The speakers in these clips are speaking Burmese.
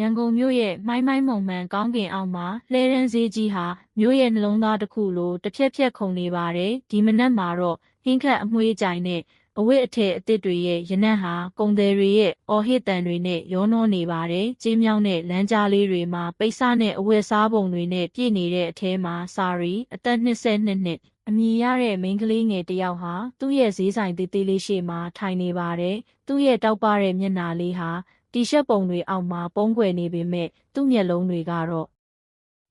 ရန်ကုန်မြို့ရဲ့မိုင်းမိုင်းမုံမှန်ကောင်းကင်အောက်မှာလှဲရန်ဈေးကြီးဟာမြို့ရဲ့နှလုံးသားတစ်ခုလိုတစ်ဖြက်ဖြက်ခုန်နေပါတယ်ဒီမနက်မှာတော့ဟင်းခတ်အမွှေးကြိုင်နဲ့အဝတ်အထည်အသစ်တွေရဲ့ရနံ့ဟာကုံတယ်တွေရဲ့အော်ဟစ်တန်တွေနဲ့ရောနှောနေပါတယ်။ကျင်းမြောင်းတဲ့လမ်းကြားလေးတွေမှာပိတ်စနဲ့အဝတ်စားပုံတွေနဲ့ပြည့်နေတဲ့အထဲမှာစာရီအသက်22နှစ်အမည်ရတဲ့မိန်းကလေးငယ်တစ်ယောက်ဟာသူ့ရဲ့ဈေးဆိုင်သေးသေးလေးရှေ့မှာထိုင်နေပါတယ်။သူ့ရဲ့တောက်ပတဲ့မျက်နှာလေးဟာ တီရှပ်ပုံတွေအောက်မှာပုံကွယ်နေပေမဲ့သူ့မျက်လုံးတွေကတော့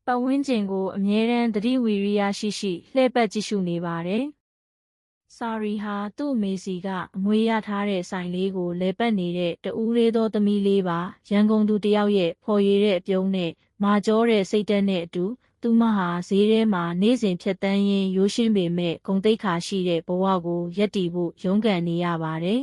ပတ်ဝန်းကျင်ကိုအမြဲတမ်းသတိဝီရိယရှိရှိလှည့်ပတ်ကြည့်ရှုနေပါတယ်။စာရီဟာသူ့အမေစီကအမွေရထားတဲ့ဆိုင်လေးကိုလဲပတ်နေတဲ့တူးလေးသောသမီးလေးပါရန်ကုန်သူတယောက်ရဲ့ဖော်ရည်တဲ့အပြုံးနဲ့မာကျောတဲ့စိတ်တက်နဲ့အတူသူမဟာဈေးထဲမှာနေ့စဉ်ဖြတ်တန်းရင်းရိုးရှင်းပေမဲ့ဂုံတိတ်ခါရှိတဲ့ဘဝကိုရက်တီဖို့ရုန်းကန်နေရပါတယ်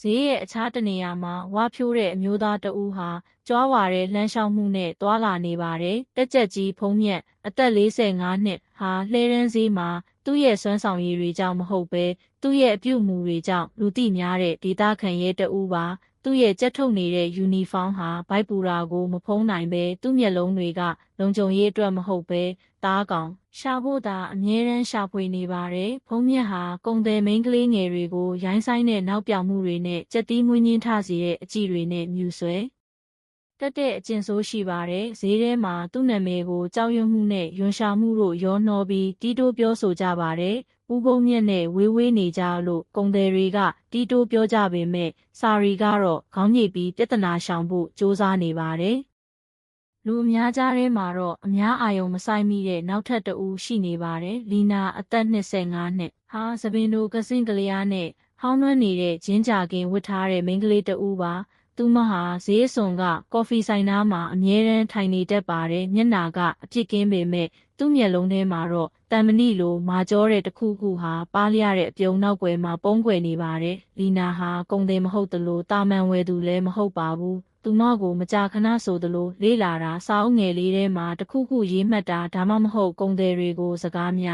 ဈေးရဲ့အခြားတနေရာမှာဝါဖြိုးတဲ့အမျိုးသားတဦးဟာကြွားဝါတဲ့လှမ်းလျှောက်မှုနဲ့တွာလာနေပါတယ်တက်ကြက်ကြီးဖုံးမြက်အသက်45နှစ်ဟာလှဲရန်ဈေးမှာသူ့ရဲ့စွမ်းဆောင်ရည်တွေကြောင့်မဟုတ်ပဲသူ့ရဲ့အပြုအမူတွေကြောင့်လူသိများတဲ့ဒေသခံရဲတအူးပါ သူ့ရဲ့ကြက်ထုတ်နေတဲ့ယူနီဖောင်းဟာဘိုက်ပူရာကိုမဖုံးနိုင်ပဲသူ့မျက်လုံးတွေကလုံခြုံရေးအတွက်မဟုတ်ပဲတားကောင်ရှာဖို့သာအမြဲတမ်းရှာဖွေနေပါတယ်ဖုံးမြက်ဟာကုံတယ်မိန်းကလေးငယ်တွေကိုရိုင်းဆိုင်တဲ့နောက်ပြောင်မှုတွေနဲ့ကြက်တီးမွေးညင်းထစီတဲ့အကြည့်တွေနဲ့မြူဆွဲ တက်တဲ့အကျင့်ဆိုးရှိပါတယ်ဈေးထဲမှာသူ့နာမည်ကိုကြောက်ရွံ့မှုနဲ့ယွန်ရှာမှုတို့ရောနှောပြီးတီးတိုးပြောဆိုကြပါတယ်ဦးကုန်းမြက်နဲ့ဝေးဝေးနေကြလို့ကုံတယ်တွေကတီးတိုးပြောကြပေမဲ့စာရီကတော့ခေါင်းညိတ်ပြီးပြဿနာရှောင်ဖို့စ조사နေပါတယ်လူအများကြားထဲမှာတော့အများအာယုံမဆိုင်မိတဲ့နောက်ထပ်တဦးရှိနေပါတယ်လီနာအသက်25နှစ်ဟာသပင်တို့ကစင့်ကလေးအားနဲ့ဟောင်းနှွမ်းနေတဲ့ဂျင်းကြာကင်ဝတ်ထားတဲ့မိန်းကလေးတဦးပါ သူမဟာဈေးစွန်ကကော်ဖီဆိုင်သားမှာအမြဲတမ်းထိုင်နေတတ်ပါတယ်မျက်နာကအပြစ်ကင်းပေမဲ့သူ့မျက်လုံးထဲမှာတော့တန်မဏိလိုမာကြောတဲ့တစ်ခုခုဟာပါးလျတဲ့အပြုံနောက်ွယ်မှာပုံကွယ်နေပါတယ်လီနာဟာကုံတယ်မဟုတ်သလိုတာမန်ဝယ်သူလည်းမဟုတ်ပါဘူးသူမကိုမကြာခဏဆိုသလိုလေးလာတာစာအုပ်ငယ်လေးထဲမှာတခုခုရေးမှတ်တာဒါမှမဟုတ်ကုံတယ်တွေကိုစကားမျှ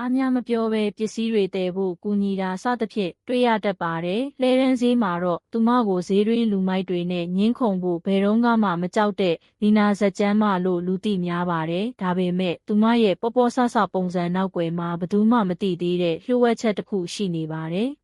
အားများမပြောဘဲပစ္စည်းတွေတည်ဖို့ကူညီတာစသဖြင့်တွေ့ရတတ်ပါတယ်။လဲရန်ဈေးမှာတော့သူမကိုဈေးတွင်းလူမိုက်တွေနဲ့ညင်းခုန်ဖို့ဘယ်တော့မှမကြောက်တဲ့လီနာဇက်ကျမ်းမလို့လူသိများပါတယ်။ဒါပေမဲ့သူမရဲ့ပေါ်ပေါ်ဆဆပုံစံနောက်ွယ်မှာဘသူမှမသိသေးတဲ့လျှို့ဝှက်ချက်တစ်ခုရှိနေပါတယ်။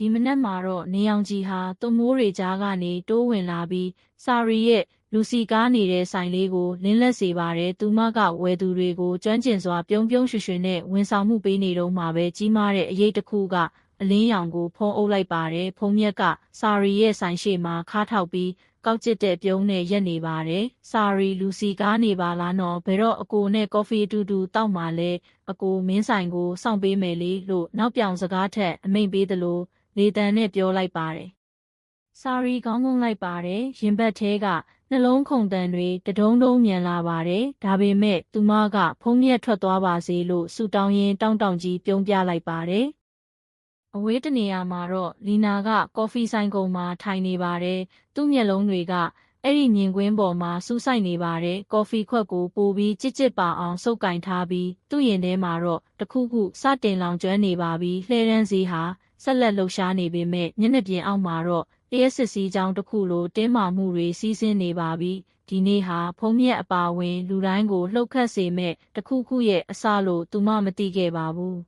ဒီမနက်မှာတော့နေအောင်ကြီးဟာသွမိုးတွေကြားကနေတိုးဝင်လာပြီးစာရီရဲ့လူစီကားနေတဲ့ဆိုင်လေးကိုလင်းလက်စေပါတယ်သူမကဝယ်သူတွေကိုကျွမ်းကျင်စွာပြုံးပြုံးရွှင်ရွှင်နဲ့ဝန်ဆောင်မှုပေးနေတော့မှပဲကြီးမားတဲ့အရေးတစ်ခုကအလင်းရောင်ကိုဖုံးအုပ်လိုက်ပါတယ်ဖုံးမြက်ကစာရီရဲ့ဆိုင်ရှိမှာခါထောက်ပြီးကောက်ကျစ်တဲ့ပြုံးနဲ့ရက်နေပါတယ်စာရီလူစီကားနေပါလားနော်ဘယ်တော့အကိုနဲ့ကော်ဖီအတူတူတောက်မှလဲအကိုမင်းဆိုင်ကိုစောင့်ပေးမယ်လေလို့နောက်ပြောင်စကားထက်အမိန်ပေးသလို လေတန်နဲ့ပြောလိုက်ပါတယ်စာရီကောင်းကောင်းလိုက်ပါတယ်ရင်ဘတ်သေးကနှလုံးခုန်တန်တွေတဒုံဒုံမြန်လာပါတယ်ဒါပေမဲ့သူမကဖုံးမြက်ထွက်သွားပါစေလို့ဆူတောင်းရင်တောင်းတောင်းကြီးပြုံးပြလိုက်ပါတယ်အဝေးတနေရာမှာတော့လီနာက ကော်ဖီဆိုင်ကုံမှာထိုင်နေပါတယ်သူ့မျက်လုံးတွေကအဲ့ဒီမြင်ကွင်းပေါ်မှာစူးဆိုင်နေပါတယ်ကော်ဖီခွက်ကိုပိုပြီးကြစ်ကြစ်ပါအောင်စုပ်ကင်ထားပြီးသူ့ရင်ထဲမှာတော့တခုခုစတင်လောင်ကျွမ်းနေပါပြီလှဲရန်စီဟာ ဆက်လက်လှုပ်ရှားနေပေမဲ့မျက်နှာပြင်အောက်မှာတော့တရက်စစ်စည်းကြောင်းတစ်ခုလိုတင်းမာမှုတွေစီးဆင်းနေပါပြီဒီနေ့ဟာဖုံးမြက်အပါဝင် လူတိုင်းကိုလှုပ်ခတ်စေမဲ့တခုခုရဲ့အစလို့သူမမသိခဲ့ပါဘူး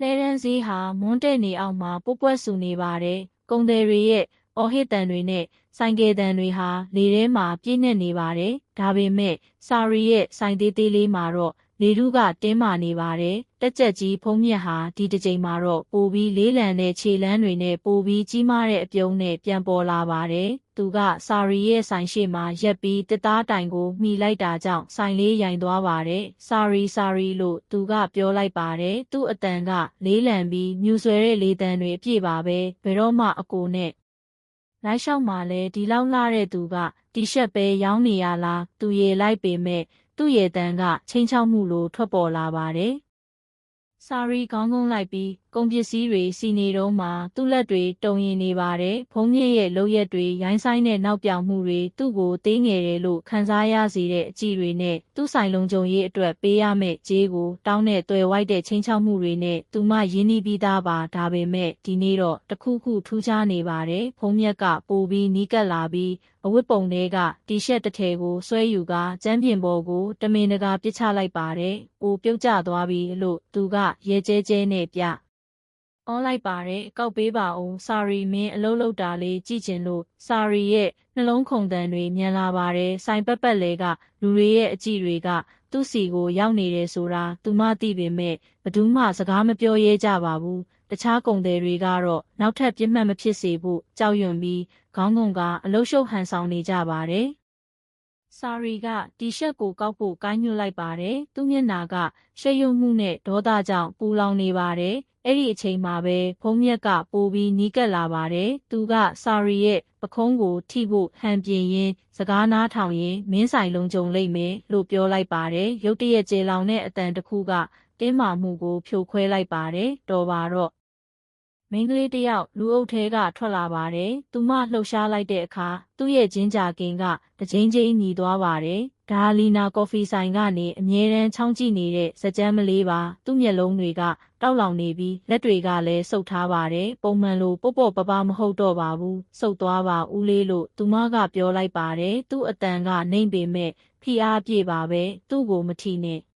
လဲရန်စည်းဟာမွန်းတဲ့နေအောက်မှာပုတ်ပွက်ဆူနေပါတယ်ကုံတယ်တွေရဲ့အော်ဟစ်တန်တွေနဲ့ဆိုင်ကယ်တန်တွေဟာလေထဲမှာပြည့်နှက်နေပါတယ်ဒါပေမဲ့စာရီရဲ့ဆိုင်သေးသေးလေးမှာတော့ လေထုကတင်းမာနေပါတယ်တက်ကြက်ကြီးဖုံးမြက်ဟာဒီတစ်ချိန်မှာတော့ပိုပြီးလေးလံတဲ့ခြေလမ်းတွေနဲ့ပိုပြီးကြီးမားတဲ့အပြုံးနဲ့ပြန်ပေါ်လာပါတယ်သူကစာရီရဲ့ဆိုင်ရှိမှာရက်ပြီးတစ်သားတိုင်ကိုမှီလိုက်တာကြောင့်ဆိုင်လေးရိုင်သွားပါတယ်စာရီစာရီလို့သူကပြောလိုက်ပါတယ်သူ့အတန်ကလေးလံပြီးမြူဆွဲတဲ့လေတန်တွေအပြည့်ပါပဲဘယ်တော့မှအကိုနဲ့လိုက်လျှောက်မှလဲဒီလောက်လာတဲ့သူကတီရှပ်ပဲရောင်းနေရလားသူရေလိုက်ပေမဲ့ သူ့ရဲ့တန်ကချင်းချောက်မှုလိုထွက်ပေါ်လာပါတယ်။စာရီခေါင်းကုန်းလိုက်ပြီး ကုန်ပစ္စည်းတွေစီနေတော့မှသူ့လက်တွေတုံရင်နေပါတယ်ဖုံးမြင့်ရဲ့လောက်ရက်တွေရိုင်းဆိုင်တဲ့နောက်ပြောင်မှုတွေသူ့ကိုသေးငယ်တယ်လို့ခံစားရစေတဲ့အကြည့်တွေနဲ့သူ့ဆိုင်လုံးကြုံရေးအတွက်ပေးရမယ့်ကြေးကိုတောင်းတဲ့သွယ်ဝိုက်တဲ့ချင်းချောက်မှုတွေနဲ့သူမရင်းနှီးပြီးသားပါဒါပေမဲ့ဒီနေ့တော့တခုခုထူးခြားနေပါတယ်ဖုံးမြက်ကပိုပြီးနီးကပ်လာပြီးအဝတ်ပုံတွေကတီရှပ်တစ်ထည်ကိုဆွဲယူကကျမ်းပြင်ပေါ်ကိုတမင်တကာပစ်ချလိုက်ပါတယ်။အိုပြုတ်ကျသွားပြီလို့သူကရဲကျဲကျဲနဲ့ပြ။ အော်လိုက်ပါတယ်ကောက်ပေးပါဦးစာရီမင်းအလုံးလုံးတာလေးကြည့်ကျင်လို့စာရီရဲ့နှလုံးခုန်တန်တွေမြန်လာပါတယ်ဆိုင်ပက်ပက်လေကလူတွေရဲ့အကြည့်တွေကသူ့စီကိုရောက်နေတယ်ဆိုတာသူမသိပေမဲ့ဘသူမှစကားမပြောရဲကြပါဘူးတခြားကုံတယ်တွေကတော့နောက်ထပ်ပြစ်မှတ်မဖြစ်စေဖို့ကြောက်ရွံ့ပြီးခေါင်းငုံကအလုရှုပ်ဟန်ဆောင်နေကြပါတယ်။စာရီကတီရှပ်ကိုကောက်ဖို့ကိုင်းညွှတ်လိုက်ပါတယ်။သူ့မျက်နှာကရှက်ရွံ့မှုနဲ့ဒေါသကြောင့်ပူလောင်နေပါတယ်။ အဲ့ဒီအချိန်မှာပဲဖုံးမြက်ကပိုပြီးနီးကပ်လာပါတယ်။သူကစာရီရဲ့ပခုံးကိုထိဖို့ဟန်ပြင်းရင်းစကားနားထောင်ရင်းမင်းဆိုင်လုံးကြုံလိုက်မယ်လို့ပြောလိုက်ပါတယ်။ရုတ်တရက်ကျေလောင်တဲ့အတန်တစ်ခုကတင်းမာမှုကိုဖြိုခွဲလိုက်ပါတယ်။တော်ပါတော့ မိန်းကလေးတယောက်လူအုပ်ထဲကထွက်လာပါတယ်။သူမလှုပ်ရှားလိုက်တဲ့အခါသူ့ရဲ့ဂျင်းကြာကင်ကတကြိမ်ကြိမ်ညီသွားပါတယ်။ဒါလီနာကော်ဖီဆိုင်ကနေအမြဲတမ်းချောင်းကြည့်နေတဲ့စကြမ်းမလေးပါ။သူ့မျက်လုံးတွေကတောက်လောင်နေပြီးလက်တွေကလည်းစုပ်ထားပါတယ်။ပုံမှန်လိုပေါ့ပေါ့ပပမဟုတ်တော့ပါဘူး။စုပ်သွားပါဦးလေးလို့သူမကပြောလိုက်ပါတယ်။သူ့အတန်ကနှိမ့်ပေမဲ့ဖိအားပြေပါပဲ။သူ့ကိုမထီနဲ့။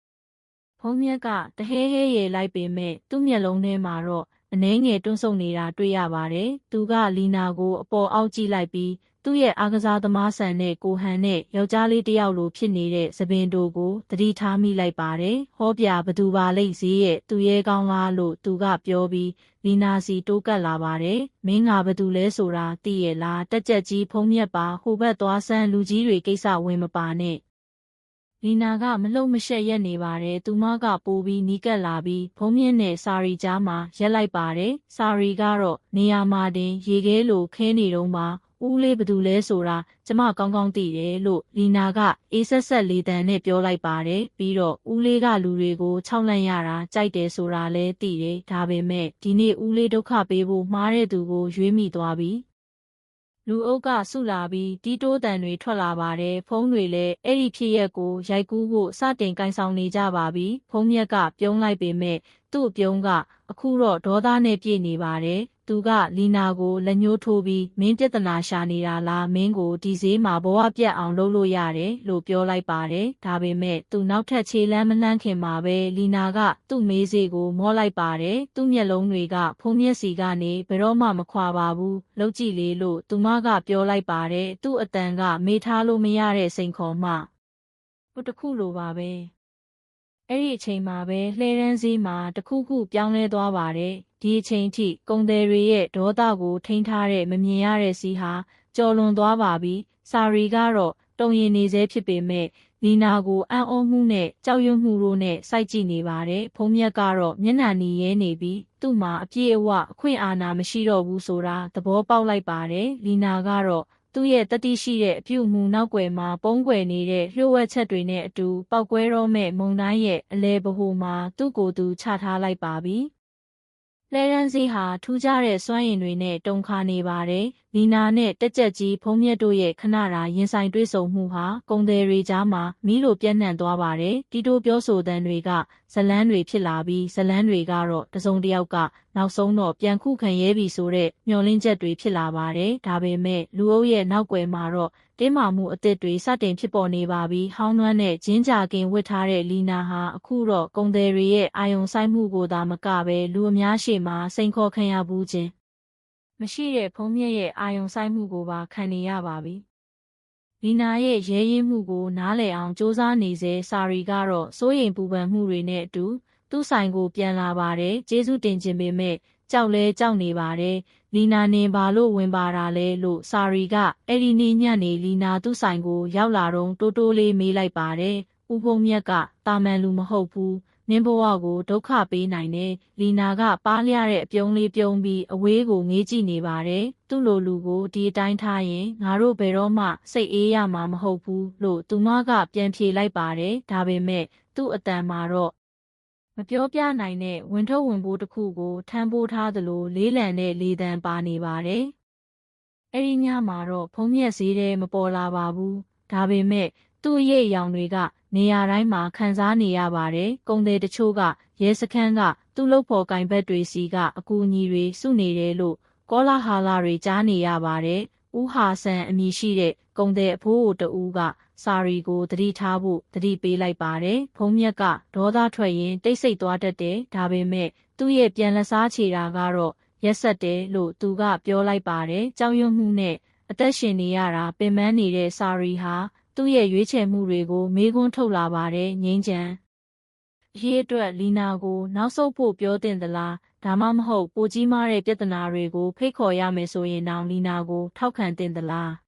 ဖုံးမြက်ကတဟဲဟဲရေလိုက်ပေမဲ့သူ့မျက်လုံးထဲမှာတော့ အနှဲငယ်တွန်းဆုပ်နေတာတွေ့ရပါတယ်။သူကလီနာကိုအပေါ်အောက်ကြည့်လိုက်ပြီးသူ့ရဲ့အားကစားသမားဆန်တဲ့ကိုဟန်နဲ့ယောက်ျားလေးတစ်ယောက်လိုဖြစ်နေတဲ့သပင်တို့ကိုသတိထားမိလိုက်ပါတယ်။ဟောပြဘသူပါလိမ့်စေရဲ့သူရဲကောင်းလားလို့သူကပြောပြီးလီနာစီတိုးကပ်လာပါတယ်။မင်းကဘသူလဲဆိုတာသိရဲ့လားတက်ကြက်ကြီးဖုံးမြက်ပါဟိုဘက်သွားဆန်းလူကြီးတွေကိစ္စဝင်မပါနဲ့။ လီနာကမလုံမရှက်ရက်နေပါတယ်။သူမကပိုးပြီးနီးကပ်လာပြီးဖုံးမြင့်နဲ့စာရီကြားမှာရက်လိုက်ပါတယ်။စာရီကတော့နေရာမှာတင် ရေခဲလိုခဲနေတော့မှဦးလေးဘသူလဲဆိုတာကျမကောင်းကောင်းသိတယ်လို့လီနာကအေးဆက်ဆက်လေးတန်နဲ့ပြောလိုက်ပါတယ်ပြီးတော့ဦးလေးကလူတွေကိုခြောက်လန့်ရတာကြိုက်တယ်ဆိုတာလည်းသိတယ်ဒါပေမဲ့ဒီနေ့ဦးလေးဒုက္ခပေးဖို့မှားတဲ့သူကိုရွေးမိသွားပြီ လူအုပ်ကဆုလာပြီးတီးတိုးတန်တွေထွက်လာပါတယ်ဖုံးတွေလည်းအဲ့ဒီဖြစ်ရက်ကိုရိုက်ကူးဖို့စတင်ကင်ဆောင်နေကြပါပြီဖုံးမြက်ကပြုံးလိုက်ပေမဲ့သူ့ပြုံးကအခုတော့ဒေါသနဲ့ပြည့်နေပါတယ် သူကလီနာကိုလက်ညှိုးထိုးပြီးမင်းပြဿနာရှာနေတာလားမင်းကိုဒီဈေးမှာဘဝပြတ်အောင်လုပ်လို့ရတယ်လို့ပြောလိုက်ပါတယ်ဒါပေမဲ့သူနောက်ထပ်ခြေလမ်းမနှမ်းခင်မှာပဲလီနာကသူ့မေးစေးကိုမောလိုက်ပါတယ်သူ့မျက်လုံးတွေကဖုံးမျက်စီကနေဘယ်တော့မှမခွာပါဘူးလောက်ကြည့်လေလို့သူမကပြောလိုက်ပါတယ်သူ့အတန်ကမေးထားလို့မရတဲ့စိန်ခေါ်မှဟိုတခုလိုပါပဲ အဲ့ဒီအချိန်မှာပဲလှဲရန်စည်းမှာတခုခုပြောင်းလဲသွားပါတယ်ဒီအချိန်ထိကုံတယ်တွေရဲ့ဒေါသကိုထိန်းထားတဲ့မမြင်ရတဲ့စီးဟာကြော်လွန်သွားပါပြီစာရီကတော့တုံရင်နေစေဖြစ်ပေမဲ့လီနာကိုအံ့ဩမှုနဲ့ကြောက်ရွံ့မှုတို့နဲ့စိုက်ကြည့်နေပါတယ်ဖုံးမြက်ကတော့မျက်နှာနီရဲနေပြီးသူ့မှာအပြည့်အဝအခွင့်အာဏာမရှိတော့ဘူးဆိုတာသဘောပေါက်လိုက်ပါတယ်လီနာကတော့ သူ့ရဲ့တတိရှိတဲ့အပြုမူနောက်ွယ်မှာပုံးကွယ်နေတဲ့လျှို့ဝှက်ချက်တွေနဲ့အတူပောက်ကွဲတော့မဲ့မုံတိုင်းရဲ့အလဲဗဟိုမှာသူ့ကိုယ်သူချထားလိုက်ပါပြီ။လှဲရန်စီဟာထူးခြားတဲ့စွမ်းရည်တွေနဲ့တုံခါနေပါတယ်။လီနာနဲ့တက်ကြက်ကြီးဖုံးမြက်တို့ရဲ့ခဏတာရင်ဆိုင်တွေ့ဆုံမှုဟာကုံတယ်တွေကြားမှာမီးလိုပြန့်နှံ့သွားပါတယ်။တီတိုပြောဆိုတဲ့တွေကဇလန်းတွေဖြစ်လာပြီးဇလန်းတွေကတော့တစုံတစ်ယောက်က နောက်ဆုံးတော့ပြန်ခုခံရဲပြီဆိုတဲ့မျှော်လင့်ချက်တွေဖြစ်လာပါတယ်။ဒါပေမဲ့လူအုပ်ရဲ့နောက်ွယ်မှာတော့တင်းမာမှုအသစ်တွေစတင်ဖြစ်ပေါ်နေပါပြီးဟောင်းနှွမ်းတဲ့ဂျင်းကြာကင်ဝတ်ထားတဲ့လီနာဟာအခုတော့ကုံတယ်တွေရဲ့အာယုံဆိုင်မှုကိုသာမကပဲလူအများရှေ့မှာစိန်ခေါ်ခံရဘူးခြင်းမရှိတဲ့ဖုံးမြက်ရဲ့အာယုံဆိုင်မှုကိုပါခံနေရပါပြီလီနာရဲ့ရဲရင်းမှုကိုနားလည်အောင်စ조사နေစေစာရီကတော့စိုးရိမ်ပူပန်မှုတွေနဲ့အတူ သူ့ဆိုင်ကိုပြန်လာပါတယ်ကျေးဇူးတင်ခြင်းပေမဲ့ကြောက်လဲကြောက်နေပါတယ်လီနာနင်ဘာလို့ဝင်ပါတာလဲလို့စာရီကအဲ့ဒီနေ့ညနေလီနာသူ့ဆိုင်ကိုရောက်လာတော့တိုးတိုးလေးမေးလိုက်ပါတယ်ဦးဖုံမြက်ကတာမန်လူမဟုတ်ဘူးနင်းဘဝကိုဒုက္ခပေးနိုင်တယ်လီနာကပါးလျတဲ့အပြုံးလေးပြုံးပြီးအဝေးကိုငေးကြည့်နေပါတယ်သူ့လိုလူကိုဒီအတိုင်းထားရင်ငါတို့ဘယ်တော့မှစိတ်အေးရမှာမဟုတ်ဘူးလို့သူမကပြန်ဖြေလိုက်ပါတယ်ဒါပေမဲ့သူ့အတန်မှာတော့ မပြောပြနိုင်တဲ့ဝင်ထုတ်ဝင်ပိုးတစ်ခုကိုထမ်းပိုးထားသလိုလေးလံတဲ့လေတံပါနေပါတယ်။အဲ့ဒီညမှာတော့ဖုံးမြက်ဈေးထဲမပေါ်လာပါဘူး။ဒါပေမဲ့သူ့ရဲ့ရောင်တွေကနေရာတိုင်းမှာခံစားနေရပါတယ်။ကုံတယ်တချို့ကရဲစခန်းကသူ့လုပ်ဖော်ကင်ဘက်တွေစီကအကူအညီတွေစုနေတယ်လို့ကောလာဟာလာတွေကြားနေရပါတယ်။ဦးဟာဆန်အမည်ရှိတဲ့ကုံတဲ့အဖိုးအိုတဦးက စာရီကိုတတိထားဖို့တတိပေးလိုက်ပါတယ်။ဖုံးမြက်ကဒေါသထွက်ရင်တိတ်ဆိတ်သွားတတ်တယ်။ဒါပေမဲ့သူ့ရဲ့ပြန်လက်စားချေတာကတော့ရက်ဆက်တယ်လို့သူကပြောလိုက်ပါတယ်။ကြောင်ရွံ့မှုနဲ့အသက်ရှင်နေရတာပင်ပန်းနေတဲ့စာရီဟာသူ့ရဲ့ရွေးချယ်မှုတွေကိုမေးခွန်းထုတ်လာပါတယ်ငိမ့်ချံ။ရေးအတွက်လီနာကိုနောက်ဆုတ်ဖို့ပြောတင်သလားဒါမှမဟုတ်ပိုကြီးမားတဲ့ပြဿနာတွေကိုဖိတ်ခေါ်ရမယ်ဆိုရင်တောင်လီနာကိုထောက်ခံတင်သလား။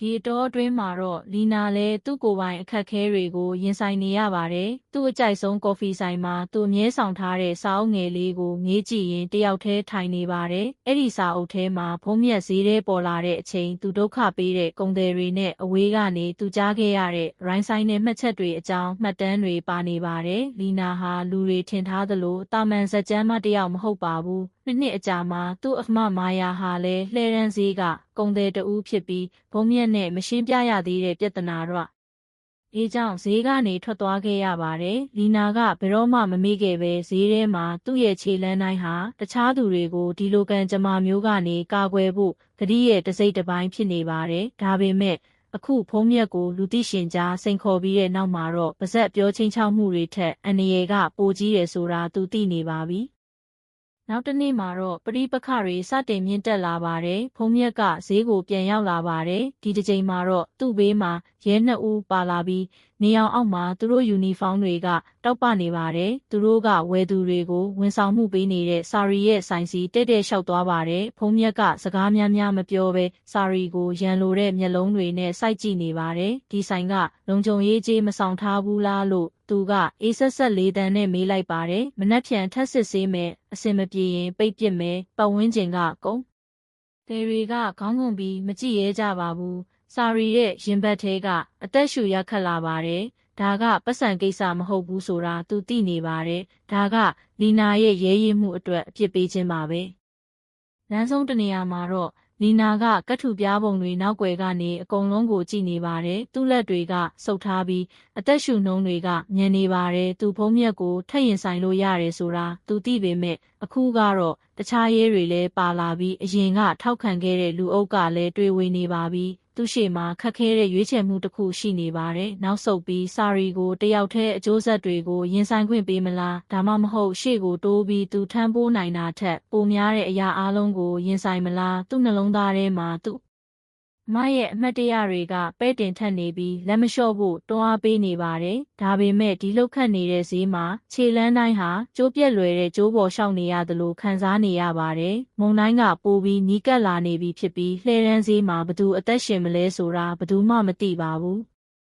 ဒီအတော်အတွင်းမှာတော့လီနာလည်းသူ့ကိုယ်ပိုင်အခက်ခဲတွေကိုရင်ဆိုင်နေရပါတယ်။သူ့အကြိုက်ဆုံးကော်ဖီဆိုင်မှာသူအမြဲဆောင်ထားတဲ့စာအုပ်ငယ်လေးကိုငေးကြည့်ရင်တယောက်တည်းထိုင်နေပါတယ်။အဲ့ဒီစာအုပ်ထဲမှာဖုံးမြက်ဈေးထဲပေါ်လာတဲ့အချိန်သူဒုက္ခပေးတဲ့ကုန်သည်တွေနဲ့အဝေးကနေသူကြားခဲ့ရတဲ့ရိုင်းဆိုင်နဲ့မှတ်ချက်တွေအကြောင်းမှတ်တမ်းတွေပါနေပါတယ်။လီနာဟာလူတွေထင်ထားသလိုတာမန်ဇက်ကျမ်းမတယောက်မဟုတ်ပါဘူး။ နှစ်နှစ်အကြာမှာသူ့အမမာယာဟာလည်းလှဲရန်ဈေးကကုံတဲ့တူဖြစ်ပြီးဘုံမြက်နဲ့မရှင်းပြရသေးတဲ့ပြဿနာတော့အေးကြောင့်ဈေးကနေထွက်သွားခဲ့ရပါတယ်။လီနာကဘယ်တော့မှမမေ့ခဲ့ပဲဈေးထဲမှာသူ့ရဲ့ခြေလန်းတိုင်းဟာတခြားသူတွေကိုဒီလိုကံကြမ္မာမျိုးကနေကာကွယ်ဖို့တတိရဲ့တစိမ့်တစ်ပိုင်းဖြစ်နေပါတယ်။ဒါပေမဲ့အခုဖုံးမြက်ကိုလူသိရှင်ကြားစိန်ခေါ်ပြီးတဲ့နောက်မှာတော့ပါဇက်ပြောချင်းချောက်မှုတွေထက်အန္တရာယ်ကပိုကြီးတယ်ဆိုတာသူသိနေပါပြီ။ နောက်တစ်နေ့မှာတော့ပရိပခတွေစတင်မြင့်တက်လာပါတယ်။ဖုံးမြက်ကဈေးကိုပြန်ရောက်လာပါတယ်။ဒီတစ်ချိန်မှာတော့သူ့ဘေးမှာရဲနှစ်ဦးပါလာပြီးနေအောင်အောက်မှာသူတို့ယူနီဖောင်းတွေကတောက်ပနေပါတယ်။သူတို့ကဝယ်သူတွေကိုဝန်ဆောင်မှုပေးနေတဲ့စာရီရဲ့ဆိုင်စီတက်တက်လျှောက်သွားပါတယ်။ဖုံးမြက်ကစကားများများမပြောဘဲစာရီကိုရန်လိုတဲ့မျက်လုံးတွေနဲ့စိုက်ကြည့်နေပါတယ်။ဒီဆိုင်ကလုံခြုံရေးကြီးမဆောင်ထားဘူးလားလို့ သူကအေးဆက်ဆက်လေးတန်းနဲ့မေးလိုက်ပါတယ်။မနှက်ဖြန်ထက်စစ်ဆေးမယ်အစင်မပြေရင်ပိတ်ပစ်မယ်ပတ်ဝန်းကျင်ကကုန်။ဒေတွေကခေါင်းငုံပြီးမကြည့်ရဲကြပါဘူး။စာရီရဲ့ရင်ဘတ်ထဲကအသက်ရှူရခတ်လာပါတယ်။ဒါကပတ်စံကိစ္စမဟုတ်ဘူးဆိုတာသူသိနေပါတယ်။ဒါကလီနာရဲ့ရဲရည်မှုအတွက်အပြစ်ပေးခြင်းပါပဲ။လမ်းဆုံးတနေရာမှာတော့ လီနာကကတ်ထူပြားပုံတွေနောက်ွယ်ကနေအကုန်လုံးကိုကြည့်နေပါတယ်။သူ့လက်တွေကစုပ်ထားပြီးအသက်ရှူနှုံးတွေကညံနေပါတယ်။သူဖုံးမြက်ကိုထက်ရင်ဆိုင်လို့ရတယ်ဆိုတာသူသိပေမဲ့အခုကတော့တခြားရဲတွေလည်းပါလာပြီးအရင်ကထောက်ခံခဲ့တဲ့လူအုပ်ကလည်းတွေ့ဝေနေပါပြီ။ သူ့ရှေ့မှာခက်ခဲတဲ့ရွေးချယ်မှုတစ်ခုရှိနေပါတယ်။နောက်ဆုတ်ပြီးစာရီကိုတယောက်တည်းအကျိုးဆက်တွေကိုရင်ဆိုင်ခွင့်ပေးမလားဒါမှမဟုတ်ရှေ့ကိုတိုးပြီးသူထမ်းပိုးနိုင်တာထက်ပိုများတဲ့အရာအလုံးကိုရင်ဆိုင်မလားသူ့နှလုံးသားထဲမှာသူ့ မရဲ့အမှတ်တရတွေကပဲ့တင်ထက်နေပြီးလက်မလျှော့ဖို့တွန်းအားပေးနေပါတယ်။ဒါပေမဲ့ဒီလောက်ခတ်နေတဲ့ဈေးမှာခြေလန်းတိုင်းဟာကျိုးပြက်လွယ်တဲ့ကျိုးပေါ်ရှောက်နေရသလိုခံစားနေရပါတယ်။မုံတိုင်းကပိုပြီးနီးကပ်လာနေပြီဖြစ်ပြီးလှဲရန်ဈေးမှာဘသူအသက်ရှင်မလဲဆိုတာဘသူမှမသိပါဘူး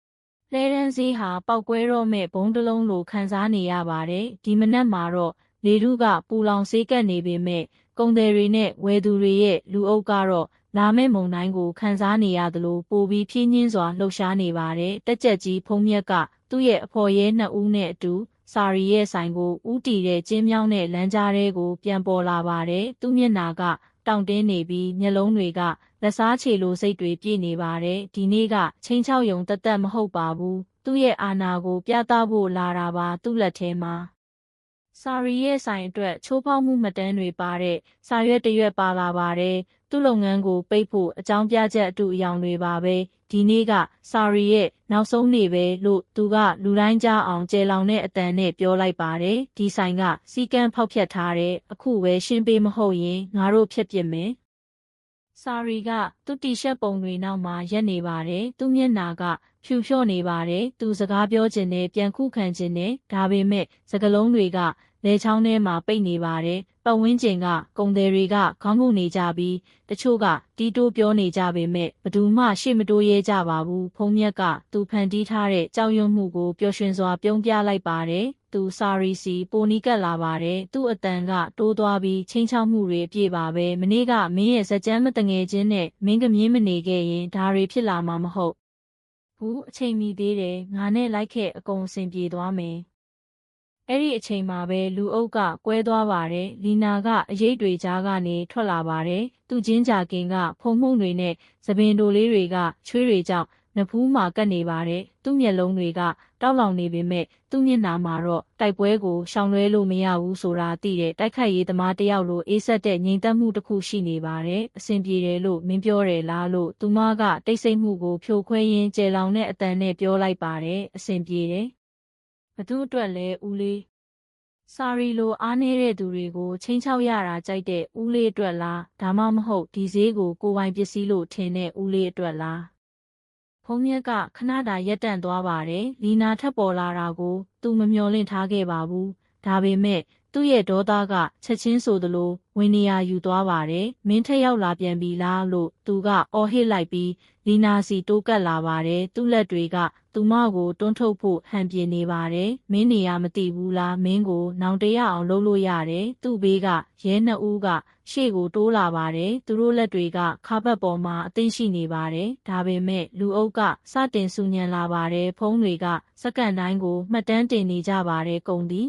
။လှဲရန်ဈေးဟာပောက်ကွဲတော့မဲ့ဘုံတလုံးလိုခံစားနေရပါတယ်။ဒီမနက်မှာတော့လေထုကပူလောင်ဆေးကပ်နေပေမဲ့ကုန်သည်တွေနဲ့ဝယ်သူတွေရဲ့လူအုပ်ကတော့ လာမဲ့မုံတိုင်းကိုခန်းစားနေရသလိုပိုပြီးဖြင်းညင်းစွာလှုပ်ရှားနေပါတယ်တက်ကြက်ကြီးဖုံးမြက်ကသူ့ရဲ့အဖော်ရဲနှစ်ဦးနဲ့အတူစာရီရဲ့ဆိုင်ကိုဥတီတဲ့ကျင်းမြောင်းတဲ့လမ်းကြားထဲကိုပြန်ပေါ်လာပါတယ်သူ့မျက်နာကတောင့်တင်းနေပြီးမျက်လုံးတွေကလက်စားချေလိုစိတ်တွေပြည့်နေပါတယ်ဒီနေ့ကချင်းချောက်ယုံတသက်မဟုတ်ပါဘူးသူ့ရဲ့အာနာကိုပြသဖို့လာတာပါသူ့လက်ထဲမှာစာရီရဲ့ဆိုင်အတွက်ချိုးဖောက်မှုမှတ်တမ်းတွေပါတဲ့စာရွက်တရွက်ပါလာပါတယ် သူ့လုပ်ငန်းကိုပိတ်ဖို့အကြောင်းပြချက်အတူအယောင်တွေပါပဲဒီနေ့ကစာရီရဲ့နောက်ဆုံးနေပဲလို့သူကလူတိုင်းကြားအောင်ကျေလောင်တဲ့အတန်နဲ့ပြောလိုက်ပါတယ်ဒီဆိုင်ကစီကန်းဖောက်ဖျက်ထားတဲ့အခုပဲရှင်းပေးမဟုတ်ရင်ငါတို့ဖျက်ပစ်မယ်စာရီကသူ့တီရှပ်ပုံတွေနောက်မှာရက်နေပါတယ်သူ့မျက်နာကဖြူလျှော့နေပါတယ်သူစကားပြောခြင်းနဲ့ပြန်ခုခံခြင်းနဲ့ဒါပေမဲ့စကလုံးတွေက လေချောင်းထဲမှာပိတ်နေပါတယ်ပတ်ဝန်းကျင်ကကုံတယ်တွေကခေါင်းငုံနေကြပြီးတချို့ကတီးတိုးပြောနေကြပေမဲ့ဘသူမှရှေ့မတိုးရဲကြပါဘူးဖုံးမြက်ကသူဖန်တီးထားတဲ့ကြောက်ရွံ့မှုကိုပျော်ရွှင်စွာပြုံးပြလိုက်ပါတယ်သူစာရီစီပိုနီကက်လာပါတယ်သူ့အတန်ကတိုးသွားပြီးချင်းချောက်မှုတွေအပြည့်ပါပဲမနေ့ကမင်းရဲ့ဇကြမ်းမတငယ်ချင်းနဲ့မင်းကမြင်းမနေခဲ့ရင်ဒါတွေဖြစ်လာမှာမဟုတ်ဘူးအချိန်မီသေးတယ်ငါနဲ့လိုက်ခဲ့အကုန်အဆင်ပြေသွားမယ် အဲ့ဒီအချိန်မှာပဲလူအုပ်ကကွဲသွားပါတယ်လီနာကအရေးတွေကြားကနေထွက်လာပါတယ်သူချင်းကြကင်ကဖုံမှုန့်တွေနဲ့သပင်တိုလေးတွေကချွေးတွေကြောင့်နဖူးမှာကပ်နေပါတယ်သူ့မျက်လုံးတွေကတောက်လောင်နေပေမဲ့သူ့မျက်နှာမှာတော့တိုက်ပွဲကိုရှောင်လွဲလို့မရဘူးဆိုတာသိတဲ့တိုက်ခိုက်ရေးသမားတယောက်လိုအေးဆက်တဲ့ငြိမ်သက်မှုတစ်ခုရှိနေပါတယ်အဆင်ပြေတယ်လို့မင်းပြောတယ်လားလို့သူမကတိတ်ဆိတ်မှုကိုဖြိုခွဲရင်းကျေလောင်တဲ့အတန်နဲ့ပြောလိုက်ပါတယ်အဆင်ပြေတယ် ဘသူအတွက်လဲဦးလေးစာရီလိုအားနေတဲ့သူတွေကိုချင်းချောက်ရတာကြိုက်တဲ့ဦးလေးအတွက်လားဒါမှမဟုတ်ဒီဈေးကိုကိုယ်ပိုင်ပစ္စည်းလို့ထင်တဲ့ဦးလေးအတွက်လားဖုံးမြက်ကခဏတာရက်တန့်သွားပါတယ်လီနာထပ်ပေါ်လာတာကိုသူမမျှော်လင့်ထားခဲ့ပါဘူးဒါပေမဲ့သူ့ရဲ့ဒေါသကချက်ချင်းဆိုသလိုဝင်နေရယူသွားပါတယ်မင်းထက်ရောက်လာပြန်ပြီလားလို့သူကအော်ဟစ်လိုက်ပြီးလီနာစီတိုးကပ်လာပါတယ်သူ့လက်တွေက သူမကိုတွန်းထုတ်ဖို့ဟန်ပြနေပါတယ်မင်းနေရမသိဘူးလားမင်းကိုနောင်တရအောင်လုပ်လို့ရတယ်သူ့ဘေးကရဲနှစ်ဦးကရှေ့ကိုတိုးလာပါတယ်သူတို့လက်တွေကခါဘက်ပေါ်မှာအသင်းရှိနေပါတယ်ဒါပေမဲ့လူအုပ်ကစတင်ဆူညံလာပါတယ်ဖုံးတွေကစက္ကန့်တိုင်းကိုမှတ်တမ်းတင်နေကြပါတယ်ကုန်သည်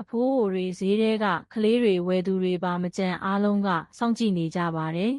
အဖိုးဟိုတွေဈေးထဲကကလေးတွေဝယ်သူတွေပါမကြံအားလုံးကစောင့်ကြည့်နေကြပါတယ်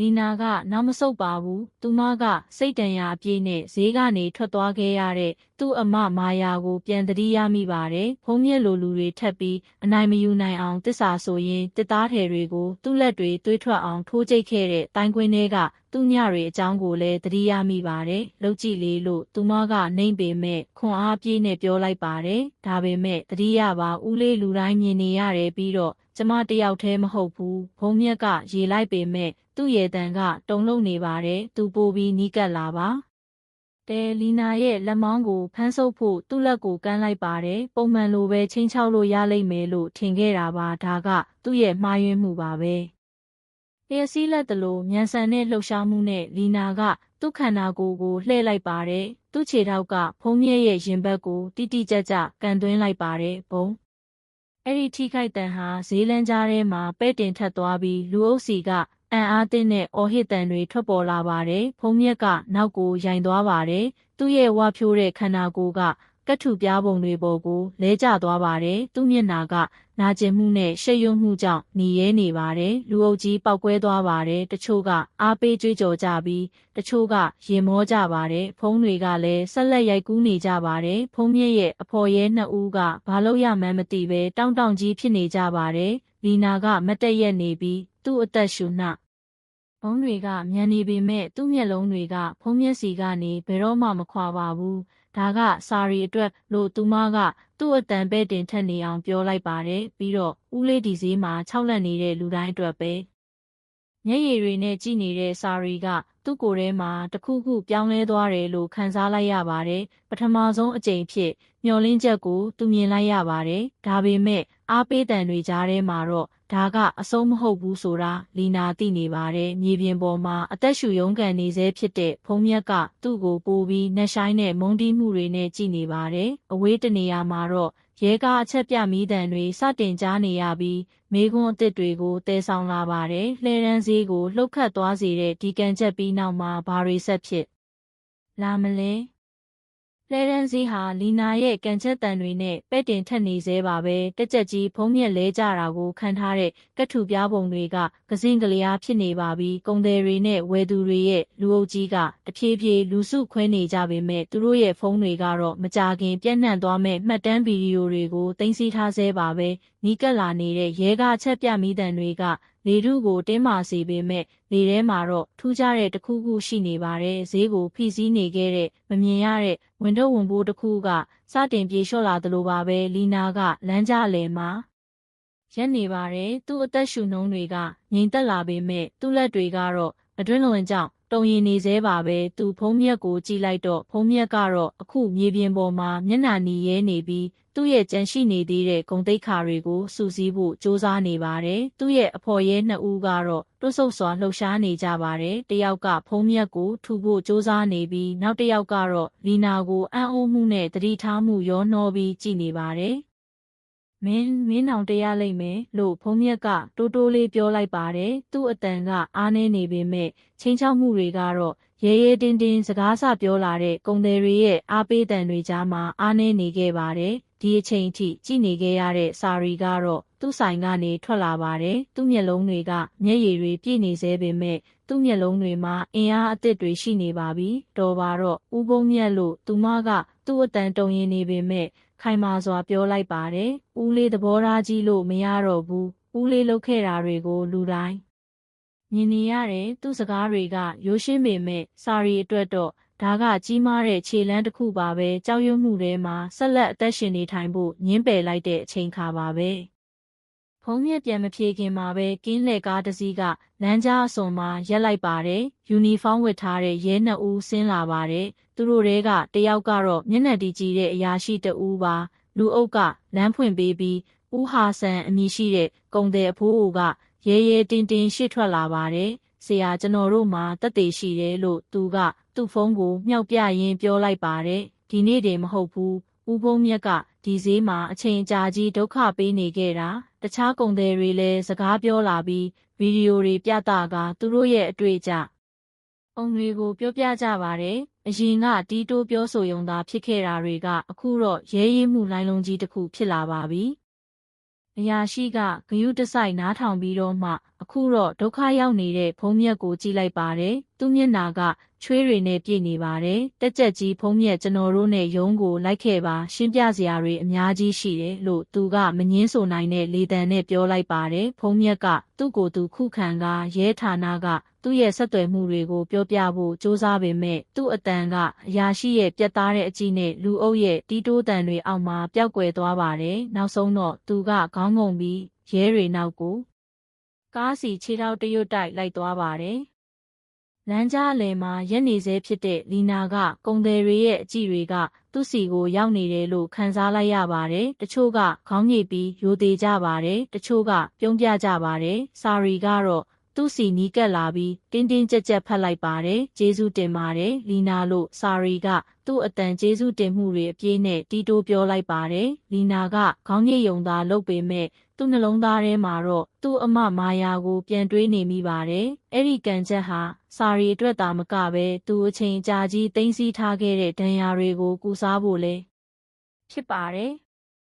လီနာကနောက်မဆုတ်ပါဘူး။သူမကစိတ်တန်ရာအပြည့်နဲ့ဈေးကနေထွက်သွားခဲ့ရတဲ့သူ့အမမာယာကိုပြန်တတိရမိပါတယ်။ဖုံးမြက်လိုလူတွေထပ်ပြီးအနိုင်မယူနိုင်အောင်တစ္ဆာဆိုရင်တစ်သားထည်တွေကိုသူ့လက်တွေသွေးထွက်အောင်ထိုးကျိတ်ခဲ့တဲ့တိုင်းကွင်းတွေကသူ့ညတွေအကြောင်းကိုလည်းတတိရမိပါတယ်။လှုပ်ကြည့်လေလို့သူမကနှိမ့်ပေမဲ့ခွန်အားပြည့်နဲ့ပြောလိုက်ပါတယ်။ဒါပေမဲ့တတိယပါဦးလေးလူတိုင်းမြင်နေရတယ်ပြီးတော့ကျမတယောက်တည်းမဟုတ်ဘူး။ဘုံမြက်ကရေလိုက်ပေမဲ့ သူ့ရဲ့တန်ကတုံလုံးနေပါတယ်။သူပိုပြီးနီးကပ်လာပါ။တဲလီနာရဲ့လက်မောင်းကိုဖမ်းဆုပ်ဖို့သူ့လက်ကိုကမ်းလိုက်ပါတယ်။ပုံမှန်လိုပဲချင်းချောက်လို့ရလိမ့်မယ်လို့ထင်ခဲ့တာပါ။ဒါကသူ့ရဲ့မှားယွင်းမှုပါပဲ။လျှက်စီးလက်တလို့မြန်ဆန်တဲ့လှုပ်ရှားမှုနဲ့လီနာကသူ့ခန္ဓာကိုယ်ကိုလှည့်လိုက်ပါတယ်။သူ့ခြေထောက်ကဖုံးမြဲရဲ့ရင်ဘတ်ကိုတိတိကျကျကန်သွင်းလိုက်ပါတယ်။ဘုံအဲ့ဒီထိခိုက်တန်ဟာဈေးလန်းကြားထဲမှာပဲ့တင်ထက်သွားပြီးလူအုပ်စီက အံ့အားသင့်တဲ့အော်ဟစ်တန်တွေထွက်ပေါ်လာပါတယ်။ဖုံးမြက်ကနောက်ကိုရိုင်သွားပါတယ်။သူ့ရဲ့ဝါဖြိုးတဲ့ခန္ဓာကိုယ်ကကတ်ထူပြားပုံတွေပေါ်ကိုလဲကျသွားပါတယ်။သူ့မျက်နာကနာကျင်မှုနဲ့ရှက်ရွံ့မှုကြောင့်หนีရဲနေပါတယ်။လူအုပ်ကြီးပောက်ကွဲသွားပါတယ်။တချို့ကအားပေးကြွေးကြော်ကြပြီးတချို့ကရင်မောကြပါတယ်။ဖုံးတွေကလည်းဆက်လက်ရိုက်ကူးနေကြပါတယ်။ဖုံးမြက်ရဲ့အဖော်ရဲနှစ်ဦးကဘာလို့ရမှန်းမသိပဲတောင်းတောင်းကြီးဖြစ်နေကြပါတယ်။လီနာကမတ်တက်ရက်နေပြီးသူ့အသက်ရှူနှ ဘုံတွေကမြန်နေပေမဲ့သူ့မျက်လုံးတွေကဖုံးမျက်စီကနေဘယ်တော့မှမခွာပါဘူးဒါကစာရီအတွက်လို့သူမကသူ့အတန်ပဲ့တင်ထက်နေအောင်ပြောလိုက်ပါတယ်ပြီးတော့ဦးလေးဒီဈေးမှာခြောက်လက်နေတဲ့လူတိုင်းအတွက်ပဲမျက်ရည်တွေနဲ့ကြည်နေတဲ့စာရီကသူ့ကိုယ်ထဲမှာတခုခုပြောင်းလဲသွားတယ်လို့ခံစားလိုက်ရပါတယ်ပထမဆုံးအကြိမ်ဖြစ်မျောလင်းချက်ကိုသူမြင်လိုက်ရပါတယ်ဒါပေမဲ့ အားပေးတန်တွေကြားထဲမှာတော့ဒါကအဆုံးမဟုတ်ဘူးဆိုတာလီနာသိနေပါတယ်မြေပြင်ပေါ်မှာအသက်ရှူရုံးကန်နေစေဖြစ်တဲ့ဖုံးမြက်ကသူ့ကိုပိုးပြီးနှက်ဆိုင်တဲ့မုန်းတီးမှုတွေနဲ့ကြည်နေပါတယ်အဝေးတနေရာမှာတော့ရဲကားအချက်ပြမီးတံတွေစတင်ကြားနေရပြီးမေကွန်းအစ်စ်တွေကိုတည်ဆောင်လာပါတယ်လှဲရန်စည်းကိုလှုပ်ခတ်သွားစေတဲ့ဒီကန်ချက်ပြီးနောက်မှာဘာတွေဆက်ဖြစ်လာမလဲ လဲရန်စီဟာလီနာရဲ့ကန်ချက်တန်တွေနဲ့ပဲ့တင်ထက်နေသေးပါပဲတက်ကြက်ကြီးဖုံးမြက်လဲကြတာကိုခံထားတဲ့ကတ်ထူပြားပုံတွေကကစင်းကလေးအားဖြစ်နေပါပြီကုံတယ်တွေနဲ့ဝယ်သူတွေရဲ့လူအုပ်ကြီးကတဖြည်းဖြည်းလူစုခွဲနေကြပေမဲ့သူတို့ရဲ့ဖုန်းတွေကတော့မကြခင်ပြန့်နှံ့သွားမဲ့မှတ်တမ်းဗီဒီယိုတွေကိုတင်စီထားဆဲပါပဲနီးကပ်လာနေတဲ့ရဲကားချက်ပြမိတန်တွေကလေထုကိုတင်းမာစေပေမဲ့လေထဲမှာတော့ထူးခြားတဲ့တစ်ခုခုရှိနေပါတယ်ဈေးကိုဖိစီးနေခဲ့တဲ့မမြင်ရတဲ့ဝန်ထုတ်ဝန်ပိုးတစ်ခုကစတင်ပြေလျှော့လာသလိုပါပဲလီနာကလမ်းကြားလယ်မှာရက်နေပါတယ်သူ့အသက်ရှူနှုံးတွေကငြိမ်သက်လာပေမဲ့သူ့လက်တွေကတော့အတွင်းလွန်ကြောင့်တုံရင်နေသေးပါပဲသူဖုံးမြက်ကိုကြည့်လိုက်တော့ဖုံးမြက်ကတော့အခုမြေပြင်ပေါ်မှာမျက်နှာနီရဲနေပြီး သူ့ရဲ့ကြံရှိနေသေးတဲ့ဂုံတိတ်ခါတွေကိုစုစည်းဖို့စူးစမ်းနေပါတယ်။သူ့ရဲ့အဖော်ရဲနှစ်ဦးကတော့တွတ်ဆုပ်စွာလှုပ်ရှားနေကြပါတယ်။တယောက်ကဖုံးမြက်ကိုထူဖို့စူးစမ်းနေပြီးနောက်တစ်ယောက်ကတော့လီနာကိုအံ့ဩမှုနဲ့တတိထားမှုရောနှောပြီးကြည့်နေပါတယ်။မင်းမင်းအောင်တရားလိမ့်မယ်လို့ဖုံးမြက်ကတိုးတိုးလေးပြောလိုက်ပါတယ်သူ့အတန်ကအားနေနေပေမဲ့ချင်းချောက်မှုတွေကတော့ရဲရဲတင်းတင်းစကားဆပြောလာတဲ့ကုံတယ်တွေရဲ့အားပေးတန်တွေကြားမှာအားနေနေခဲ့ပါတယ် ဒီအချိန်ထိကြည်နေခဲ့ရတဲ့စာရီကတော့သူ့ဆိုင်ကနေထွက်လာပါတယ်သူ့မျက်လုံးတွေကမျက်ရည်တွေပြည့်နေစေပေမဲ့သူ့မျက်လုံးတွေမှာအင်အားအသစ်တွေရှိနေပါပြီတော်ပါတော့ဦးကုန်းမြတ်လို့သူမကသူ့အတန်တုံရင်နေပေမဲ့ခိုင်မာစွာပြောလိုက်ပါတယ်ဦးလေးသဘောထားကြီးလို့မရတော့ဘူးဦးလေးလှုပ်ခဲ့တာတွေကိုလူတိုင်းမြင်နေရတယ်သူ့စကားတွေကရိုးရှင်းပေမဲ့စာရီအတွက်တော့ ဒါကကြီးမားတဲ့ခြေလမ်းတစ်ခုပါပဲကြောက်ရွံ့မှုထဲမှာဆက်လက်အသက်ရှင်နေထိုင်ဖို့ညှင်းပယ်လိုက်တဲ့အချိန်ခါပါပဲဖုံးမြက်ပြန်မဖြေခင်မှာပဲကင်းလှည့်ကားတစ်စီးကလမ်းကြားအစွန်မှာရက်လိုက်ပါတယ်ယူနီဖောင်းဝတ်ထားတဲ့ရဲနှစ်ဦးဆင်းလာပါတယ်သူတို့တဲကတယောက်ကတော့မျက်နှာတီကြီးတဲ့အရာရှိတဦးပါလူအုပ်ကလမ်းဖွင့်ပေးပြီးဦးဟာဆန်အမည်ရှိတဲ့ကုံတဲ့အဖိုးအိုကရဲရဲတင်းတင်းရှေ့ထွက်လာပါတယ်ဆရာကျွန်တော်တို့မှာတက်သေးရှိတယ်လို့သူက သူ့ဖုန်းကိုမြှောက်ပြရင်းပြောလိုက်ပါတယ်ဒီနေ့တည်းမဟုတ်ဘူးဦးဘုံမြက်ကဒီဈေးမှာအချိန်ကြာကြီးဒုက္ခပေးနေခဲ့တာတခြားကုန်သည်တွေလည်းစကားပြောလာပြီးဗီဒီယိုတွေပြသကသူတို့ရဲ့အတွေ့အကြအုံတွေကိုပြောပြကြပါတယ်အရင်ကတီးတိုးပြောဆိုရုံသာဖြစ်ခဲ့တာတွေကအခုတော့ရဲရည်မှုလိုင်းလုံးကြီးတစ်ခုဖြစ်လာပါပြီအရာရှိကဂယုတစိုက်နားထောင်ပြီးတော့မှ အခုတော့ဒုက္ခရောက်နေတဲ့ဖုံးမြက်ကိုကြည့်လိုက်ပါတယ်သူ့မျက်နာကချွေးတွေနဲ့ပြည့်နေပါတယ်တက်ကြက်ကြီးဖုံးမြက်ကျွန်တော်တို့နဲ့ရုံးကိုလိုက်ခဲ့ပါရှင်းပြစရာတွေအများကြီးရှိတယ်လို့သူကမငင်းဆိုနိုင်တဲ့လေတံနဲ့ပြောလိုက်ပါတယ်ဖုံးမြက်ကသူ့ကိုယ်သူခုခံကရဲဌာနကသူ့ရဲ့ဆက်သွယ်မှုတွေကိုပြောပြဖို့စ조사ပေမဲ့သူ့အတန်ကအရာရှိရဲ့ပြတ်သားတဲ့အကြည့်နဲ့လူအုပ်ရဲ့တီးတိုးတန်တွေအောက်မှာပျောက်ကွယ်သွားပါတယ်နောက်ဆုံးတော့သူကခေါင်းငုံပြီးရဲတွေနောက်ကို ကားစီခြေထောက်တရွတ်တိုက်လိုက်သွားပါတယ်လမ်းကြားလယ်မှာရက်နေစေဖြစ်တဲ့လီနာကကုံတယ်တွေရဲ့အကြည့်တွေကသူ့စီကိုရောက်နေတယ်လို့ခံစားလိုက်ရပါတယ်။တချို့ကခေါင်းညိပြီးယိုသေးကြပါတယ်။တချို့ကပြုံးပြကြပါတယ်။စာရီကတော့သူ့စီနီးကပ်လာပြီးတင်းတင်းကြပ်ကြပ်ဖတ်လိုက်ပါတယ်။ကျေးဇူးတင်ပါတယ်လီနာလို့စာရီကသူ့အတန်ကျေးဇူးတင်မှုတွေအပြည့်နဲ့တီးတိုးပြောလိုက်ပါတယ်။လီနာကခေါင်းညိတ်ယုံသာလုပ်ပေမဲ့ သူ့နှလုံးသားထဲမှာတော့သူ့အမမာယာကိုပြန်တွေးနေမိပါတယ်။အဲ့ဒီကံချက်ဟာစာရီအတွက်သာမကပဲသူအချိန်ကြာကြီးတင်းစီထားခဲ့တဲ့ဒဏ်ရာတွေကိုကုစားဖို့လဲဖြစ်ပါတယ်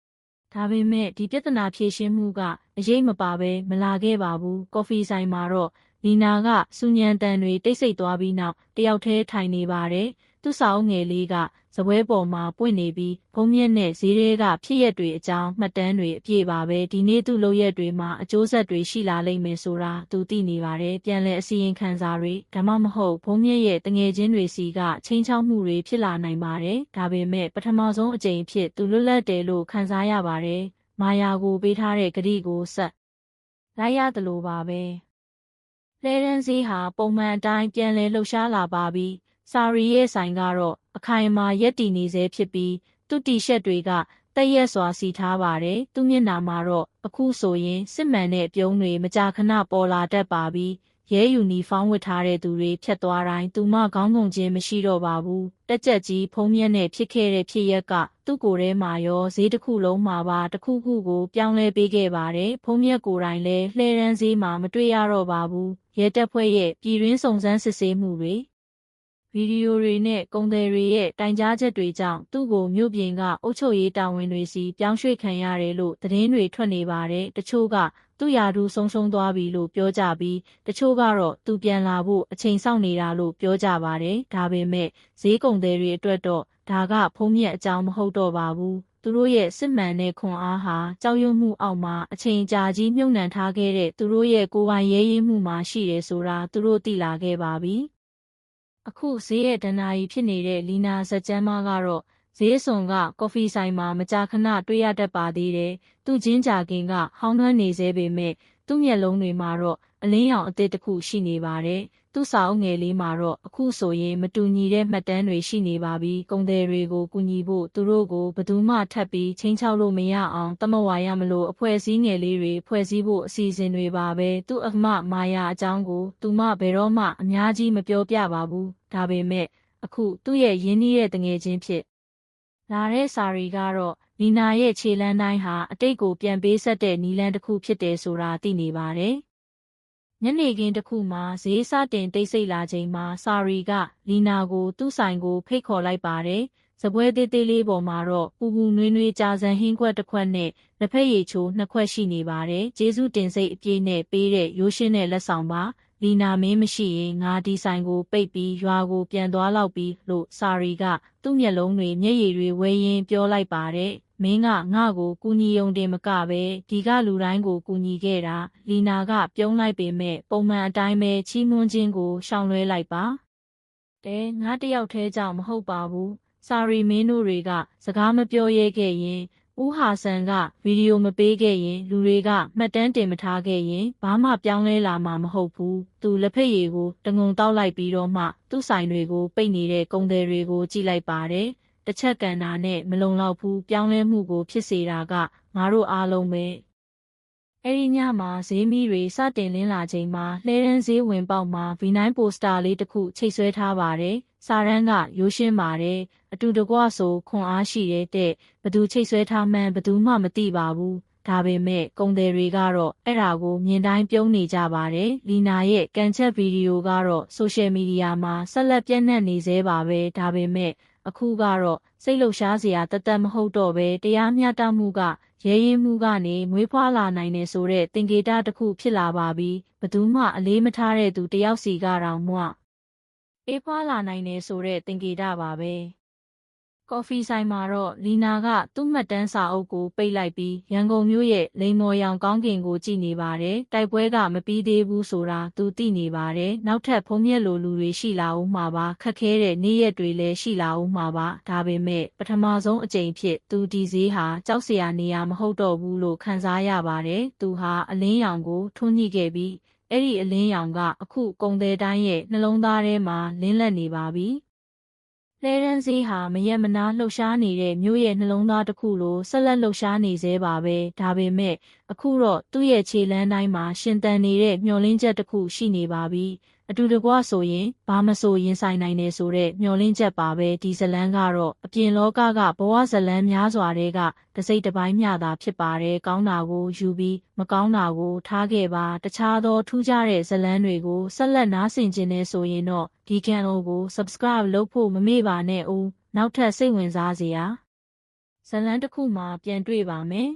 ။ဒါပေမဲ့ဒီပြဿနာဖြေရှင်းမှုကအရေးမပါပဲမလာခဲ့ပါဘူး။ကော်ဖီဆိုင်မှာတော့လီနာကစူညံတန်တွေတိတ်ဆိတ်သွားပြီးနောက်တယောက်တည်းထိုင်နေပါတယ်။ သူ့စာအုပ်ငယ်လေးကစပွဲပေါ်မှာပွင့်နေပြီးဘုံမြက်နဲ့ဈေးတွေကဖြစ်ရက်တွေအကြောင်းမှတ်တမ်းတွေအပြည့်ပါပဲဒီနေ့သူ့လုပ်ရက်တွေမှာအကျိုးဆက်တွေရှိလာလိမ့်မယ်ဆိုတာသူသိနေပါတယ်ပြန်လည်အစီရင်ခံစာတွေဒါမှမဟုတ်ဘုံမြက်ရဲ့တငယ်ချင်းတွေစီကချင်းချောက်မှုတွေဖြစ်လာနိုင်ပါတယ်ဒါပေမဲ့ပထမဆုံးအကြိမ်ဖြစ်သူလွတ်လပ်တယ်လို့ခံစားရပါတယ်မာယာကိုပေးထားတဲ့ဂတိကိုဆက်လိုက်ရတယ်လို့ပါပဲလဲရန်စီဟာပုံမှန်အတိုင်းပြန်လည်လှုပ်ရှားလာပါပြီ စာရီရဲ့ဆိုင်ကတော့အခိုင်အမာရက်တည်နေစေဖြစ်ပြီးသူ့တီရှပ်တွေကတက်ရက်စွာစီထားပါတယ်သူ့မျက်နှာမှာတော့အခုဆိုရင်စစ်မှန်တဲ့ပြုံးတွေမကြာခဏပေါ်လာတတ်ပါပြီးရဲယူနီဖောင်းဝတ်ထားတဲ့သူတွေဖြတ်သွားတိုင်းသူမခေါင်းငုံခြင်းမရှိတော့ပါဘူးတက်ကြက်ကြီးဖုံးမြက်နဲ့ဖြစ်ခဲ့တဲ့ဖြစ်ရက်ကသူ့ကိုယ်ထဲမှာရောဈေးတစ်ခုလုံးမှာပါတစ်ခုခုကိုပြောင်းလဲပေးခဲ့ပါတယ်ဖုံးမြက်ကိုယ်တိုင်လည်းလှဲရန်ဈေးမှာမတွေ့ရတော့ပါဘူးရဲတပ်ဖွဲ့ရဲ့ပြည်တွင်းစုံစမ်းစစ်ဆေးမှုတွေ ဗီဒီယိုတွေနဲ့ကုန်သည်တွေရဲ့တိုင်ကြားချက်တွေကြောင့်သူ့ကိုမြို့ပြင်ကအုပ်ချုပ်ရေးတာဝန်တွေစီပြောင်းရွှေ့ခံရတယ်လို့သတင်းတွေထွက်နေပါတယ်။တချို့ကသူ့ယာတူဆုံးရှုံးသွားပြီလို့ပြောကြပြီးတချို့ကတော့သူပြန်လာဖို့အချိန်စောင့်နေတာလို့ပြောကြပါတယ်။ဒါပေမဲ့ဈေးကုန်သည်တွေအတွက်တော့ဒါကဖုံးမြက်အကြောင်းမဟုတ်တော့ပါဘူး။သူတို့ရဲ့စစ်မှန်တဲ့ခွန်အားဟာကြောက်ရွံ့မှုအောက်မှာအချိန်ကြာကြီးမြုပ်နှံထားခဲ့တဲ့သူတို့ရဲ့ကိုယ်ပိုင်ရဲရင်းမှုမှာရှိတယ်ဆိုတာသူတို့သိလာခဲ့ပါပြီ။ အခုဈေးရဲ့ဒဏ္ဍာရီဖြစ်နေတဲ့လီနာဇက်ကျမ်းမကတော့ဈေးစွန်က ကော်ဖီဆိုင်မှာမကြာခဏတွေ့ရတတ်ပါသေးတယ်။သူ့ချင်းကြခင်ကဟောင်းနှွမ်းနေသေးပေမဲ့သူ့မျက်လုံးတွေမှာတော့ အလင်းရောင်အသစ်တစ်ခုရှိနေပါတယ်။သူ့စာအုပ်ငယ်လေးမှာတော့အခုဆိုရင်မတူညီတဲ့မှတ်တမ်းတွေရှိနေပါပြီ။ကုံတယ်တွေကိုကူညီဖို့သူတို့ကိုဘသူမှထပ်ပြီးချင်းချောက်လို့မရအောင်တမဝါရမလို့အဖွဲ့အစည်းငယ်လေးတွေဖွဲ့စည်းဖို့အစီအစဉ်တွေပါပဲ။သူ့အမမာယာအကြောင်းကိုသူမဘယ်တော့မှအများကြီးမပြောပြပါဘူး။ဒါပေမဲ့အခုသူ့ရဲ့ရင်းနှီးတဲ့တငယ်ချင်းဖြစ်လာတဲ့စာရီကတော့နီနာရဲ့ခြေလန်းတိုင်းဟာအတိတ်ကိုပြန်ပေးဆက်တဲ့နီလန်းတစ်ခုဖြစ်တယ်ဆိုတာသိနေပါတယ်။ ညနေခင်းတစ်ခုမှာဈေးစတင်တိတ်ဆိတ်လာချိန်မှာစာရီကလီနာကိုသူ့ဆိုင်ကိုဖိတ်ခေါ်လိုက်ပါတယ်စပွဲသေးသေးလေးပေါ်မှာတော့ပူပူနွေးနွေးကြာစံဟင်းခွက်တစ်ခွက်နဲ့လက်ဖက်ရည်ချိုးနှစ်ခွက်ရှိနေပါတယ်။ကျေးဇူးတင်စိတ်အပြည့်နဲ့ပေးတဲ့ရိုးရှင်းတဲ့လက်ဆောင်ပါ။လီနာမင်းမရှိရင်ငါဒီဆိုင်ကိုပိတ်ပြီးရွာကိုပြန်သွားလောက်ပြီးလို့စာရီကသူ့မျက်လုံးတွေမျက်ရည်တွေဝဲရင်းပြောလိုက်ပါတယ်။ မင်းကငါ့ကိုကူညီယုံတင်မကပဲဒီကလူတိုင်းကိုကူညီခဲ့တာလီနာကပြုံးလိုက်ပေမဲ့ပုံမှန်အတိုင်းပဲချီးမွမ်းခြင်းကိုရှောင်လွှဲလိုက်ပါ။တဲငါတယောက်တည်းကြောင့်မဟုတ်ပါဘူး။စာရီမင်းတို့တွေကစကားမပြောရဲခဲ့ရင်ဦးဟာဆန်ကဗီဒီယိုမပေးခဲ့ရင် လူတွေကမှတ်တမ်းတင်မထားခဲ့ရင်ဘာမှပြောင်းလဲလာမှာမဟုတ်ဘူးသူလက်ဖက်ရည်ကိုတငုံတောက်လိုက်ပြီးတော့မှသူ့ဆိုင်တွေကိုပိတ်နေတဲ့ကုန်သည်တွေကိုကြည့်လိုက်ပါတယ် တစ်ချက်ကန်တာနဲ့မလုံလောက်ဘူးပြောင်းလဲမှုကိုဖြစ်စေတာကငါတို့အားလုံးပဲအဲ့ဒီညမှာဈေးမီတွေစတင်လင်းလာချိန်မှာလှဲရန်ဈေးဝင်ပေါက်မှာ V9 ပိုစတာလေးတစ်ခုချိတ်ဆွဲထားပါတယ်။စာရန်ကရိုးရှင်းပါတယ်။အတူတကွဆိုခွန်အားရှိတဲ့တဲ့ဘသူချိတ်ဆွဲထားမှန်းဘသူမှမသိပါဘူး။ဒါပေမဲ့ကုံတယ်တွေကတော့အဲ့ဒါကိုမြင်တိုင်းပြုံးနေကြပါတယ်။လီနာရဲ့ကန်ချက်ဗီဒီယိုကတော့ဆိုရှယ်မီဒီယာမှာဆက်လက်ပြန့်နှံ့နေသေးပါပဲ။ဒါပေမဲ့ အခုကတော့စိတ်လှုပ်ရှားစရာတသက်မဟုတ်တော့ပဲတရားမျှတမှုကရဲရင်မှုကနေမွေးဖွားလာနိုင်တယ်ဆိုတဲ့သင်္ကေတတစ်ခုဖြစ်လာပါပြီဘသူမှအလေးမထားတဲ့သူတယောက်စီကတော့မှအေးဖွားလာနိုင်တယ်ဆိုတဲ့သင်္ကေတပါပဲ ကော်ဖီဆိုင်မှာတော့လီနာကသူ့မှတ်တမ်းစာအုပ်ကိုပိတ်လိုက်ပြီးရန်ကုန်မြို့ရဲ့လိန်မော်ရောင်ကောင်းကင်ကိုကြည့်နေပါတယ်။တိုက်ပွဲကမပြီးသေးဘူးဆိုတာသူသိနေပါတယ်။နောက်ထပ်ဖုံးမြက်လိုလူတွေရှိလာဦးမှာပါ။ခက်ခဲတဲ့နေ့ရက်တွေလည်းရှိလာဦးမှာပါ။ဒါပေမဲ့ပထမဆုံးအကြိမ်ဖြစ်သူဒီဈေးဟာကြောက်စရာနေရာမဟုတ်တော့ဘူးလို့ခံစားရပါတယ်။သူဟာအလင်းရောင်ကိုထွန်းညှိခဲ့ပြီးအဲ့ဒီအလင်းရောင်ကအခုကုံတဲ့တိုင်းရဲ့နှလုံးသားထဲမှာလင်းလက်နေပါပြီ။ လဲရန်စီဟာမရက်မနာလှုပ်ရှားနေတဲ့မြို့ရဲ့နှလုံးသားတစ်ခုလိုဆက်လက်လှုပ်ရှားနေသေးပါပဲဒါပေမဲ့အခုတော့သူ့ရဲ့ခြေလမ်းတိုင်းမှာရှင်တန်နေတဲ့မျောလင်းချက်တစ်ခုရှိနေပါပြီ အတူတကွဆိုရင်ဘာမဆိုရင်ဆိုင်နိုင်နေဆိုတဲ့မျောလင်းချက်ပါပဲဒီဇလန်းကတော့အပြင်လောကကဘဝဇလန်းများစွာတွေကတစိမ့်တစ်ပိုင်းမျှသာဖြစ်ပါတယ်ကောင်းတာကိုယူပြီးမကောင်းတာကိုထားခဲ့ပါတခြားသောထူးခြားတဲ့ဇလန်းတွေကိုဆက်လက်နားဆင်ခြင်းနဲ့ဆိုရင်တော့ဒီ channel ကို subscribe လုပ်ဖို့မမေ့ပါနဲ့ဦးနောက်ထပ်စိတ်ဝင်စားစရာဇလန်းတစ်ခုမှပြန်တွေ့ပါမယ်